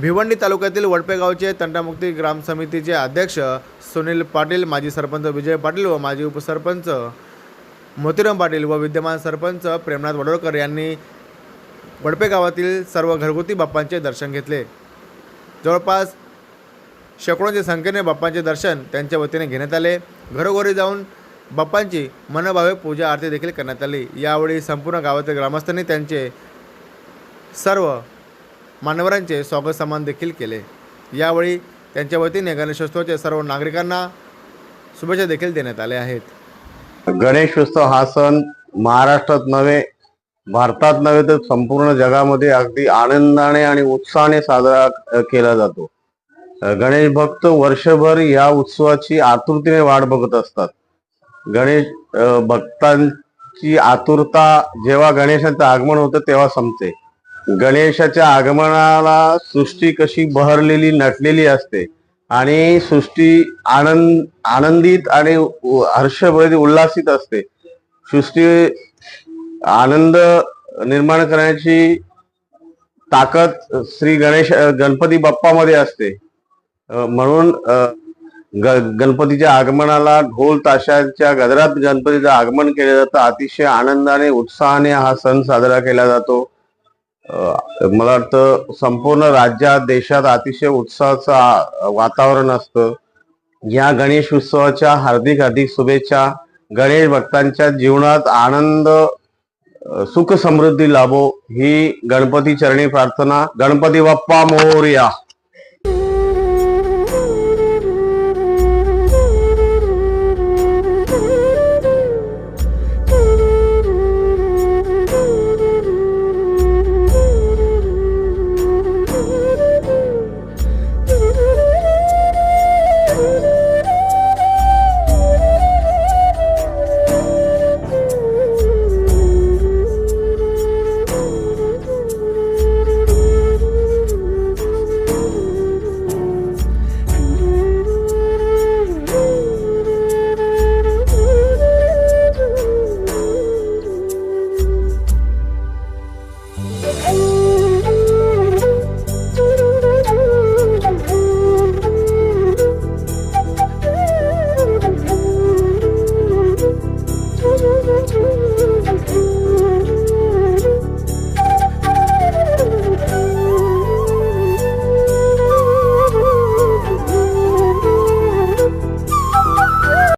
भिवंडी तालुक्यातील वडपेगावचे तंटामुक्ती ग्राम समितीचे अध्यक्ष सुनील पाटील माजी सरपंच विजय पाटील व माजी उपसरपंच मोतीराम पाटील व विद्यमान सरपंच प्रेमनाथ वडोळकर यांनी वडपे गावातील सर्व घरगुती बाप्पांचे दर्शन घेतले. जवळपास शेकडोंच्या संख्येने बाप्पांचे दर्शन त्यांच्या वतीने घेण्यात आले. घरोघरी जाऊन बाप्पांची मनभावे पूजा आरती देखील करण्यात आली. यावेळी संपूर्ण गावातील ग्रामस्थांनी त्यांचे सर्व मान्यवरांचे स्वागत सन्मान देखील केले. यावेळी त्यांच्या वतीने गणेशोत्सवाचे सर्व नागरिकांना शुभेच्छा देखील देण्यात आल्या आहेत. गणेशोत्सव हा सण महाराष्ट्रात नव्हे भारतात नव्हे तर संपूर्ण जगामध्ये अगदी आनंदाने आणि उत्साहाने साजरा केला जातो. गणेश भक्त वर्षभर या उत्सवाची आतुरतेने वाट बघत असतात. गणेश भक्तांची आतुरता जेव्हा गणेशाचं आगमन होतं तेव्हा संपते. गणेशाच्या आगमनाला सृष्टी कशी बहरलेली नटलेली असते आणि सृष्टी आनंद आनंदित आणि उ- हर्षभरीत उल्हासित असते. सृष्टी आनंद निर्माण करण्याची ताकद श्री गणेश गणपती बाप्पामध्ये असते. म्हणून ग- गणपतीच्या आगमनाला ढोल ताशाच्या गजरात गणपतीचं आगमन केलं जातं. अतिशय आनंदाने उत्साहाने हा सण साजरा केला जातो. मला वाटतं संपूर्ण राज्यात देशात अतिशय उत्साहाचं वातावरण असतं. या गणेश उत्सवाच्या हार्दिक हार्दिक शुभेच्छा. गणेश भक्तांच्या जीवनात आनंद सुख समृद्धी लाभो. ही गणपती चरणी प्रार्थना. गणपती बाप्पा मोरया.